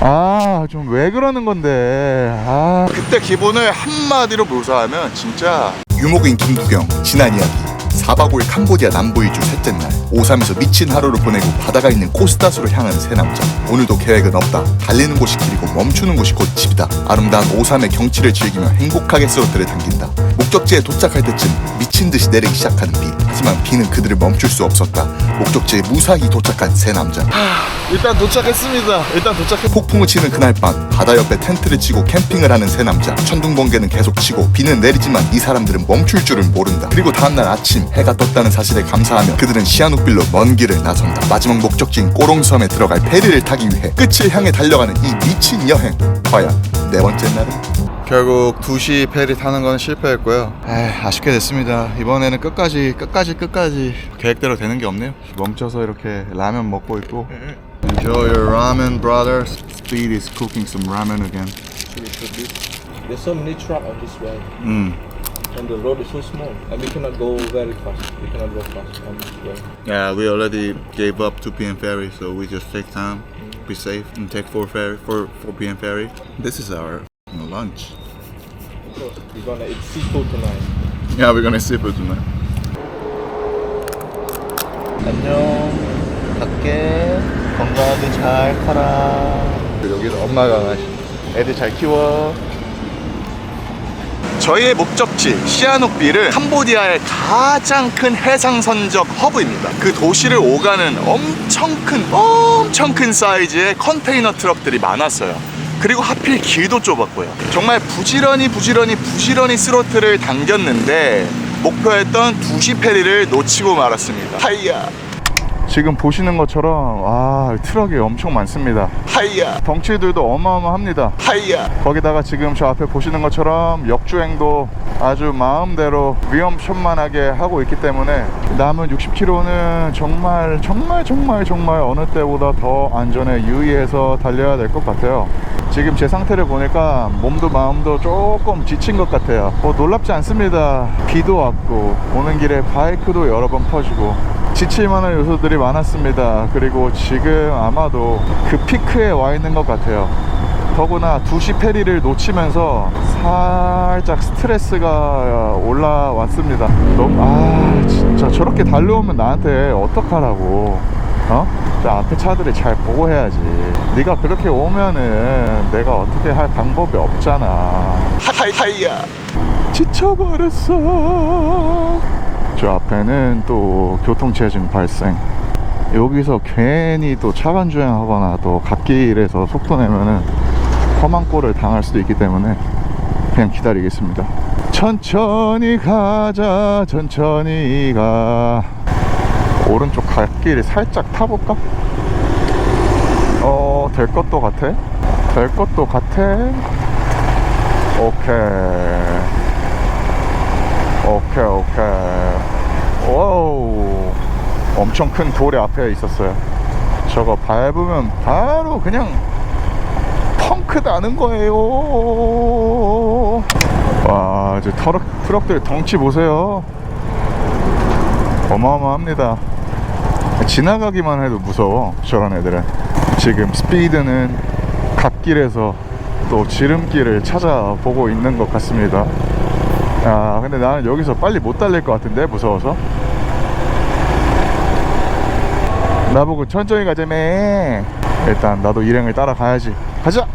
아, 좀 왜 그러는 건데. 아. 그때 기분을 한마디로 묘사하면 진짜 유목인 김두경 지난 이야기 4박 5일 캄보디아 남부이주 셋째 날 오삼에서 미친 하루를 보내고 바다가 있는 코스타스로 향하는 세 남자. 오늘도 계획은 없다. 달리는 곳이 길이고 멈추는 곳이 곧 집이다. 아름다운 오삼의 경치를 즐기며 행복하게 스로틀을 당긴다. 목적지에 도착할 때쯤 미친 듯이 내리기 시작하는 비. 하지만 비는 그들을 멈출 수 없었다. 목적지에 무사히 도착한 세 남자. 일단 도착했습니다. 일단 도착했. 폭풍을 치는 그날 밤 바다 옆에 텐트를 치고 캠핑을 하는 세 남자. 천둥 번개는 계속 치고 비는 내리지만 이 사람들은 멈출 줄을 모른다. 그리고 다음날 아침 해가 떴다는 사실에 감사하며 그들은 시아누빌로 먼 길을 나선다 마지막 목적지인 꼬롱섬에 들어갈 페리를 타기 위해 끝을 향해 달려가는 이 미친 여행 과연 네 번째 날은 결국 2시 페리 타는 건 실패했고요. 에이, 아쉽게 됐습니다. 이번에는 끝까지 끝까지 끝까지 계획대로 되는 게 없네요. 멈춰서 이렇게 라면 먹고 있고. Enjoy your ramen, brothers. Speed is cooking some ramen again. There's so many truck on this way, 음. and the road is so small, and we cannot go very fast. We cannot go fast on this way. Yeah, we already gave up 2 p.m. ferry, so we just take time, be safe, and take 4 ferry 4 4 p.m. ferry. This is our lunch. Of course, we're gonna eat seafood tonight. Yeah, we're gonna sip it tonight. 안녕. 갈게. 건강하게 잘 커라. 여기는 엄마 강아지. 애들 잘 키워. 저희의 목적지 시아누비를 캄보디아의 가장 큰 해상 선적 허브입니다. 그 도시를 오가는 엄청 큰 엄청 큰 사이즈의 컨테이너 트럭들이 많았어요. 그리고 하필 길도 좁았고요. 정말 부지런히 부지런히 부지런히 스로틀을 당겼는데 목표했던 2시 페리를 놓치고 말았습니다. 하이야. 지금 보시는 것처럼 와 트럭이 엄청 많습니다. 하이야. 덩치들도 어마어마합니다. 하이야. 거기다가 지금 저 앞에 보시는 것처럼 역주행도 아주 마음대로 위험천만하게 하고 있기 때문에 남은 60km는 정말 정말 정말 정말 어느 때보다 더 안전에 유의해서 달려야 될 것 같아요. 지금 제 상태를 보니까 몸도 마음도 조금 지친 것 같아요. 뭐 놀랍지 않습니다. 비도 왔고 오는 길에 바이크도 여러 번 퍼지고 지칠 만한 요소들이 많았습니다. 그리고 지금 아마도 그 피크에 와 있는 것 같아요. 더구나 2시 페리를 놓치면서 살짝 스트레스가 올라왔습니다. 너무, 아, 진짜 저렇게 달려오면 나한테 어떡하라고. 어? 저 앞에 차들이 잘 보고 해야지. 네가 그렇게 오면은 내가 어떻게 할 방법이 없잖아. 하이하이야. 지쳐버렸어. 저 앞에는 또 교통체증 발생. 여기서 괜히 또 차간 주행하거나 또 갓길에서 속도 내면은 험한 꼴을 당할 수도 있기 때문에 그냥 기다리겠습니다. 천천히 가자, 천천히 가. 오른쪽 갓길 살짝 타볼까? 어, 될 것도 같아. 될 것도 같아. 오케이. 오케이, 오케이. 와우. 엄청 큰 돌이 앞에 있었어요. 저거 밟으면 바로 그냥 펑크 나는 거예요. 와, 이제 트럭, 트럭들 덩치 보세요. 어마어마합니다. 지나가기만 해도 무서워, 저런 애들은. 지금 스피드는 갓길에서 또 지름길을 찾아보고 있는 것 같습니다. 아, 근데 나는 여기서 빨리 못 달릴 것 같은데, 무서워서. 나보고 천천히 가자며. 일단 나도 일행을 따라가야지. 가자!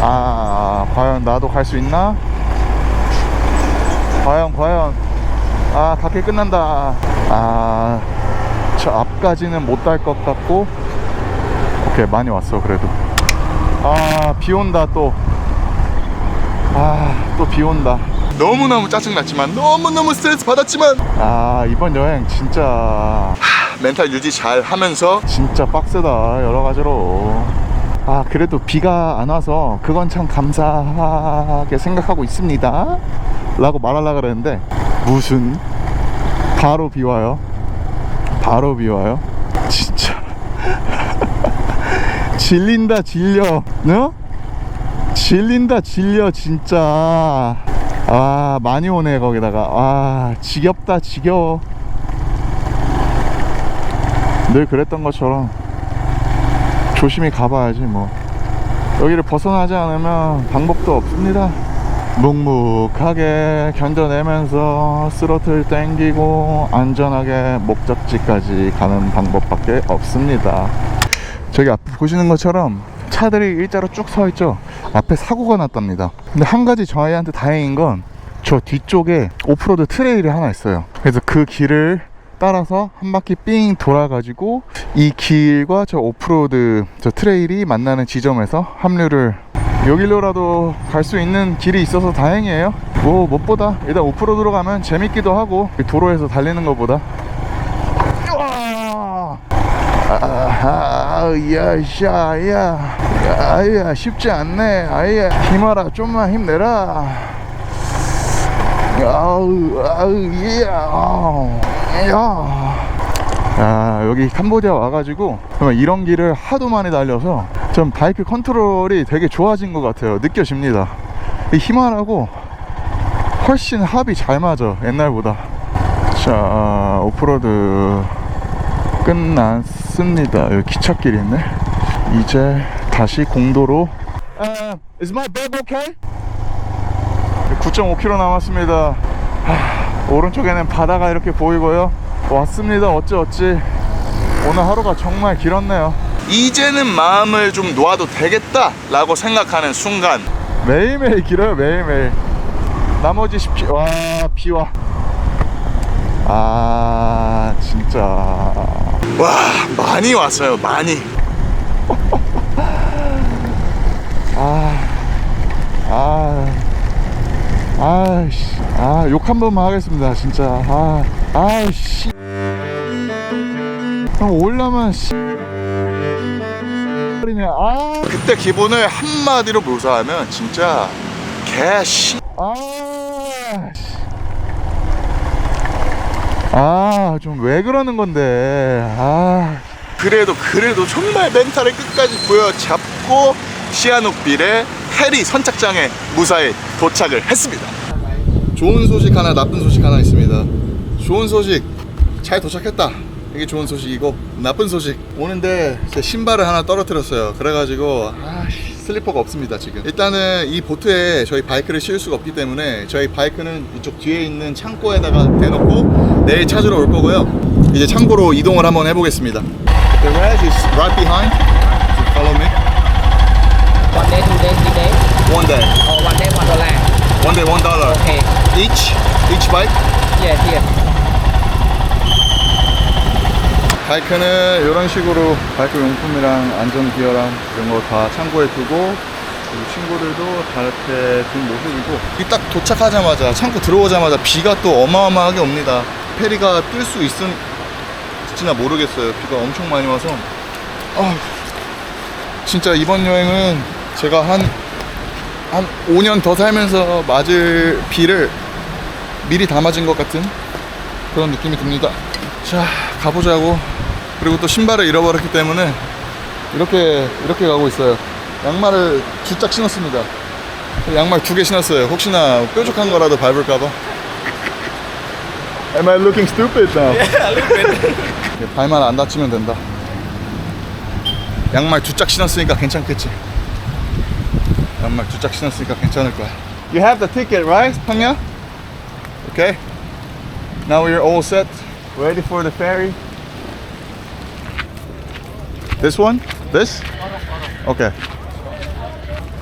아, 과연 나도 갈 수 있나? 과연, 과연. 아, 갓길 끝난다. 아, 저 앞까지는 못 달 것 같고. 오케이, 많이 왔어, 그래도. 아, 비 온다, 또. 아, 또 비 온다. 너무너무 짜증났지만, 너무너무 스트레스 받았지만, 아, 이번 여행 진짜. 하, 멘탈 유지 잘 하면서, 진짜 빡세다, 여러 가지로. 아, 그래도 비가 안 와서, 그건 참 감사하게 생각하고 있습니다. 라고 말하려고 그랬는데, 무슨, 바로 비 와요. 바로 비 와요. 진짜. 질린다, 질려. 너? 질린다 질려 진짜 아 많이 오네 거기다가 아 지겹다 지겨워 늘 그랬던 것처럼 조심히 가봐야지 뭐 여기를 벗어나지 않으면 방법도 없습니다 묵묵하게 견뎌내면서 스로틀 땡기고 안전하게 목적지까지 가는 방법밖에 없습니다 저기 앞에 보시는 것처럼 차들이 일자로 쭉 서 있죠. 앞에 사고가 났답니다. 근데 한 가지 저희한테 다행인 건 저 뒤쪽에 오프로드 트레일이 하나 있어요. 그래서 그 길을 따라서 한 바퀴 삥 돌아가지고 이 길과 저 오프로드 저 트레일이 만나는 지점에서 합류를 여기로라도 갈 수 있는 길이 있어서 다행이에요. 뭐 무엇보다 일단 오프로드로 가면 재밌기도 하고 도로에서 달리는 것보다! 아하, 야, 샤, 야, 아야, 쉽지 않네. 아야, 힘하라, 좀만 힘내라. 아우, 아우, 예, 아우, 야. 야, 여기 캄보디아 와가지고 이런 길을 하도 많이 달려서 좀 바이크 컨트롤이 되게 좋아진 것 같아요. 느껴집니다. 이 히마라고 훨씬 합이 잘 맞아, 옛날보다. 자, 오프로드 끝났습니다. 여기 기찻길이 있네. 이제 다시 공도로. Uh, is my bag okay? 9.5km 남았습니다. 하, 오른쪽에는 바다가 이렇게 보이고요. 왔습니다. 어찌 어찌. 오늘 하루가 정말 길었네요. 이제는 마음을 좀 놓아도 되겠다라고 생각하는 순간. 매일매일 길어요. 매일매일. 나머지 10km. 와, 비 와. 아 진짜 와 많이 왔어요 많이 아, 아아아씨 아 욕 한 번만 하겠습니다 진짜 아 아씨 형 올라만 씨 이네 아 그때 기분을 한마디로 묘사하면 진짜 개씨 아 씨. 아, 좀 왜 그러는 건데. 아. 그래도 그래도 정말 멘탈을 끝까지 부여잡고 시아누빌의 해리 선착장에 무사히 도착을 했습니다. 좋은 소식 하나, 나쁜 소식 하나 있습니다. 좋은 소식 잘 도착했다. 이게 좋은 소식이고 나쁜 소식 오는데 제 신발을 하나 떨어뜨렸어요. 그래가지고 아 슬리퍼가 없습니다 지금. 일단은 이 보트에 저희 바이크를 실 수가 없기 때문에 저희 바이크는 이쪽 뒤에 있는 창고에다가 대놓고 내일 찾으러 올 거고요. 이제 창고로 이동을 한번 해보겠습니다. The rest is right behind. So follow me. One day, two day, three day, One day, or one day, one dollar. one day, one dollar Okay. each. Each bike. Yes, yes. 바이크는 이런 식으로 바이크 용품이랑 안전 기어랑 이런 거다 창고에 두고 그리고 친구들도 다 이렇게 둔 모습이고 이 딱 도착하자마자 창고 들어오자마자 비가 또 어마어마하게 옵니다 페리가 뜰 수 있을지나 모르겠어요 비가 엄청 많이 와서 아 진짜 이번 여행은 제가 한 한 5년 더 살면서 맞을 비를 미리 다 맞은 것 같은 그런 느낌이 듭니다. 자, 가보자고. 그리고 또 신발을 잃어버렸기 때문에 이렇게 이렇게 가고 있어요. 양말을 두짝 신었습니다. 양말 두 개 신었어요. 혹시나 뾰족한 거라도 밟을까봐. Am I looking stupid now? Yeah, a little bit. 발만 안 다치면 된다. 양말 두 짝 신었으니까 괜찮겠지. 양말 두 짝 신었으니까 괜찮을 거야. You have the ticket, right, 형야? Okay. Now we're all set, ready for the ferry. This one? This? Okay.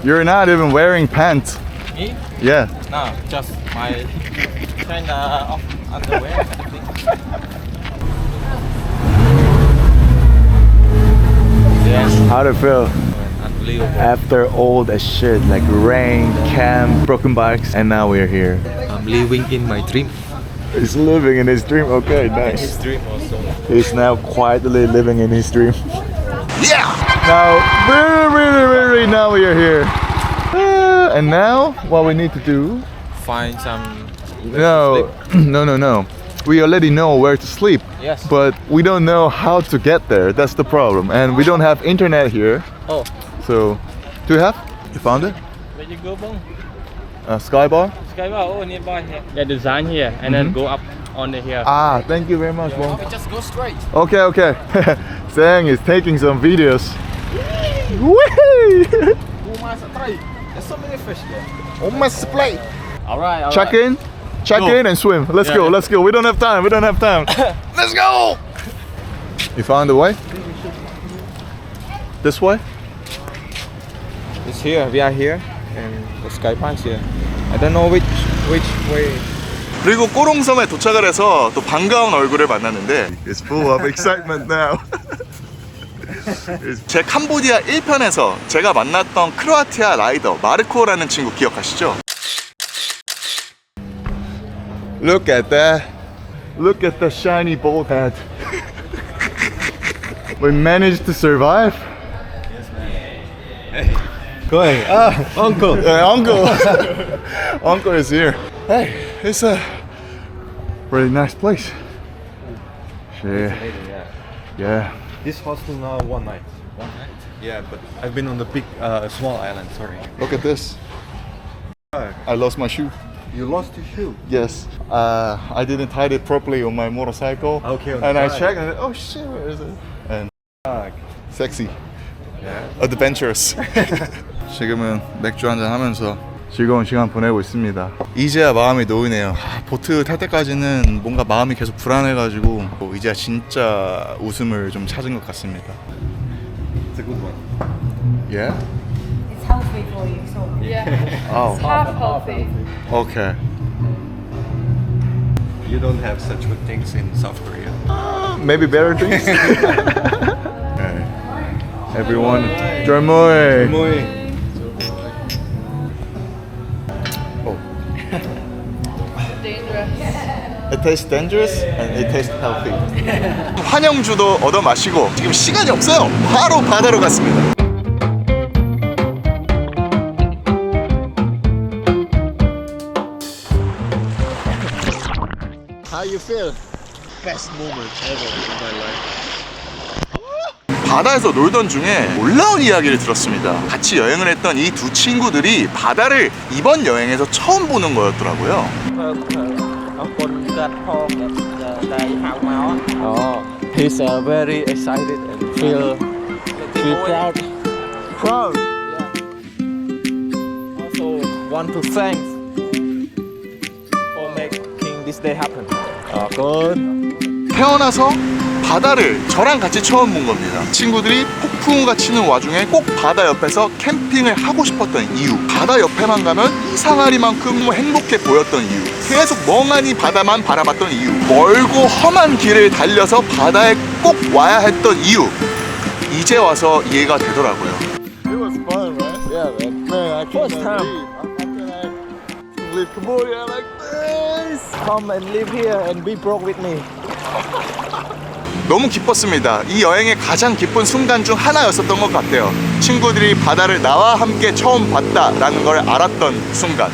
You're not even wearing pants. Me? Yeah. No, just my kind of underwear. I. Yes, How'd it feel unbelievable. after all that shit like rain, camp, broken bikes, and now we're here? I'm living in my dream. He's living in his dream. Okay, nice. His nice. dream also. He's now quietly living in his dream. Yeah! Now, really, really, really, now we are here. Uh, and now, what we need to do? Find some. No, no, no, no. We already know where to sleep, Yes. but we don't know how to get there. That's the problem. And we don't have internet here. Oh. So, do you have? You found it? Where you go, bong? Uh, Skybar. Skybar, oh, nearby here. Yeah, design here and then go up on the here. Ah, thank you very much, bro. just go straight. Okay, okay. Sang is taking some videos. Whee! There's so many fish there. On my plate. Alright, alright. Check in, check Go. in, and swim. Let's Yeah, go, let's go. We don't have time. We don't have time. let's go. You found the way? This way? It's here, we are here and the sky punch here. I don't know which which way. 그리고 꼬롱섬에 도착을 해서 또 반가운 얼굴을 만났는데 It's full of excitement now. 제 캄보디아 1편에서 제가 만났던 크로아티아 라이더 마르코라는 친구 기억하시죠? Look at that. Look at the shiny bolt head. we managed to survive. Go ahead. Ah, uncle. Hey, uncle. uncle is here. Hey, it's a really nice place. Yeah. Yeah. This hostel now one night. One night? Yeah, but I've been on the big, uh, small island. Sorry. Look at this. I lost my shoe. You lost your shoe. Yes. Uh, I didn't tie it properly on my motorcycle. Okay, on And I bike. checked and oh shit, where is it? And Fuck. sexy. Yeah. adventurous. 지금은 맥주 한잔 하면서 즐거운 시간 보내고 있습니다. 이제야 마음이 놓이네요. 아, 보트 탈 때까지는 뭔가 마음이 계속 불안해가지고 뭐 이제야 진짜 웃음을 좀 찾은 것 같습니다. It's a good one. Yeah? It's healthy for you, so yeah, Oh, half healthy. okay. You don't have such good things in South Korea. Maybe better things. okay. Everyone, 절모이. Muy. It tastes dangerous and it tastes healthy. 환영주도 얻어 마시고 지금 시간이 없어요. 바로 바다로 갔습니다. How you feel? Best moment ever in my life. 바다에서 놀던 중에 놀라운 이야기를 들었습니다. 같이 여행을 했던 이 두 친구들이 바다를 이번 여행에서 처음 보는 거였더라고요. Now. Oh, he's uh, very excited and feel feel proud. Proud. Yeah. Also want to thank for making this day happen. Oh, good. 태어나서 바다를 저랑 같이 처음 본 겁니다. 친구들이 폭 풍우가 치는 와중에 꼭 바다 옆에서 캠핑을 하고 싶었던 이유. 바다 옆에만 가면 이상하리만큼 뭐 행복해 보였던 이유. 계속 멍하니 바다만 바라봤던 이유. 멀고 험한 길을 달려서 바다에 꼭 와야 했던 이유. 이제 와서 이해가 되더라고요. It was fun, right? Yeah, man. Man, I can't First time. believe. How can I live Cambodia like this? Come and live here and be broke with me. 너무 기뻤습니다. 이 여행의 가장 기쁜 순간 중 하나였었던 것 같아요. 친구들이 바다를 나와 함께 처음 봤다라는 걸 알았던 순간.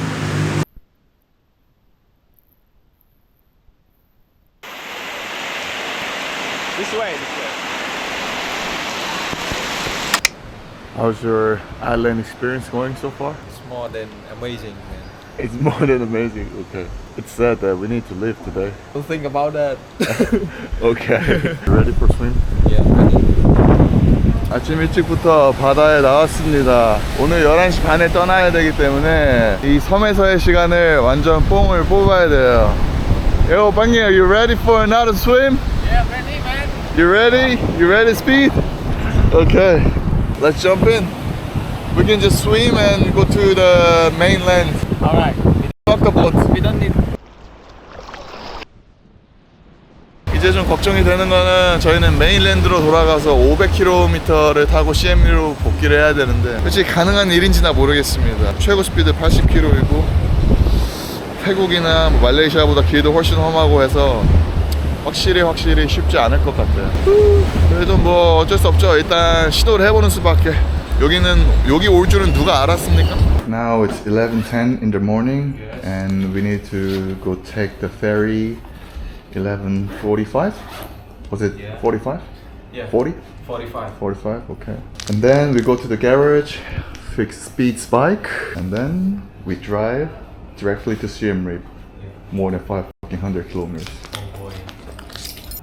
This way, this way. How's your island experience going so far? It's more than amazing, man. It's more than amazing. Okay. It's sad that we need to leave today. Don't think about that. Okay. you ready for swim? Yeah, ready. 아침 일찍부터 바다에 나왔습니다. 오늘 11시 반에 떠나야 되기 때문에 이 섬에서의 시간을 완전 뽕을 뽑아야 돼요. Yo, Bangi, are you ready for another swim? Yeah, ready, man. You ready? You ready, Speed? Okay, let's jump in. We can just swim and go to the mainland. All right. Fuck the boat. We don't need. 이제 좀 걱정이 되는 거는 저희는 메인랜드로 돌아가서 500km를 타고 CMU로 복귀를 해야 되는데 솔직히 가능한 일인지나 모르겠습니다. 최고 스피드 80km이고 태국이나 뭐 말레이시아보다 길도 훨씬 험하고 해서 확실히 확실히 쉽지 않을 것 같아요. 그래도 뭐 어쩔 수 없죠. 일단 시도를 해보는 수밖에. 여기는 여기 올 줄은 누가 알았습니까? Now it's 11:10 in the morning and we need to go take the ferry 11:45. Was it 45? Yeah. 40? 45. 45, okay. And then we go to the garage, fix Speed's bike, and then we drive directly to Siem Reap, more than five fucking hundred kilometers. Oh,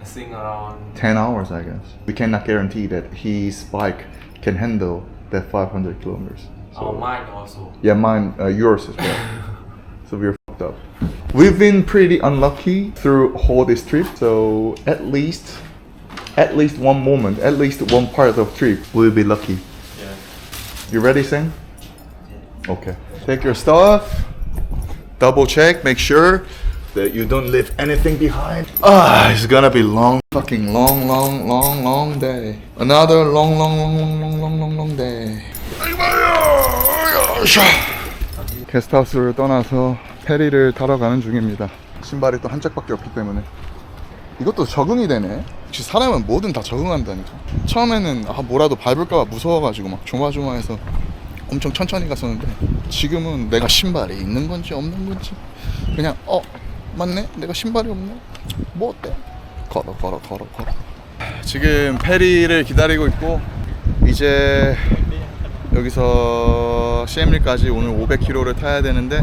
I think around 10 hours, I guess. We cannot guarantee that his bike can handle that 500 kilometers. Oh, mine also. Yeah, mine, uh, yours as well. so we're fucked up. We've been pretty unlucky through all this trip. So at least, at least one moment, at least one part of the trip, we'll be lucky. Yeah. You ready, Sam? Okay. Take your stuff. Double check. Make sure that you don't leave anything behind. Ah, it's gonna be long, fucking long, long, long, long day. Another long, long, long, long, long, long, long, day. 게스트하우스를 떠나서 페리를 타러 가는 중입니다. 신발이 또 한 짝밖에 없기 때문에 이것도 적응이 되네. 역시 사람은 뭐든 다 적응한다니까. 처음에는 아 뭐라도 밟을까봐 무서워가지고 막 조마조마해서 엄청 천천히 갔었는데 지금은 내가 신발이 있는 건지 없는 건지 그냥 어 맞네 내가 신발이 없네 뭐 어때 걸어 걸어 걸어 걸어 지금 페리를 기다리고 있고 이제 여기서 시엠리까지 오늘 500km를 타야 되는데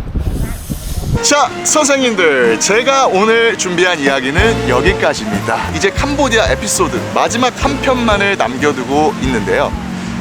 자, 선생님들, 제가 오늘 준비한 이야기는 여기까지입니다. 이제 캄보디아 에피소드 마지막 한 편만을 남겨두고 있는데요.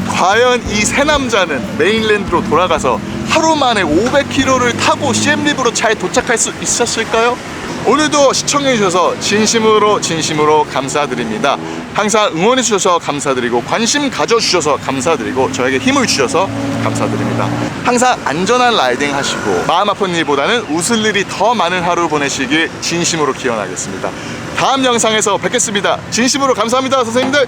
과연 이 세 남자는 메인랜드로 돌아가서 하루 만에 500km를 타고 시엠립으로 잘 도착할 수 있었을까요? 오늘도 시청해주셔서 진심으로 진심으로 감사드립니다. 항상 응원해 주셔서 감사드리고 관심 가져 주셔서 감사드리고 저에게 힘을 주셔서 감사드립니다. 항상 안전한 라이딩 하시고 마음 아픈 일보다는 웃을 일이 더 많은 하루 보내시길 진심으로 기원하겠습니다. 다음 영상에서 뵙겠습니다. 진심으로 감사합니다, 선생님들.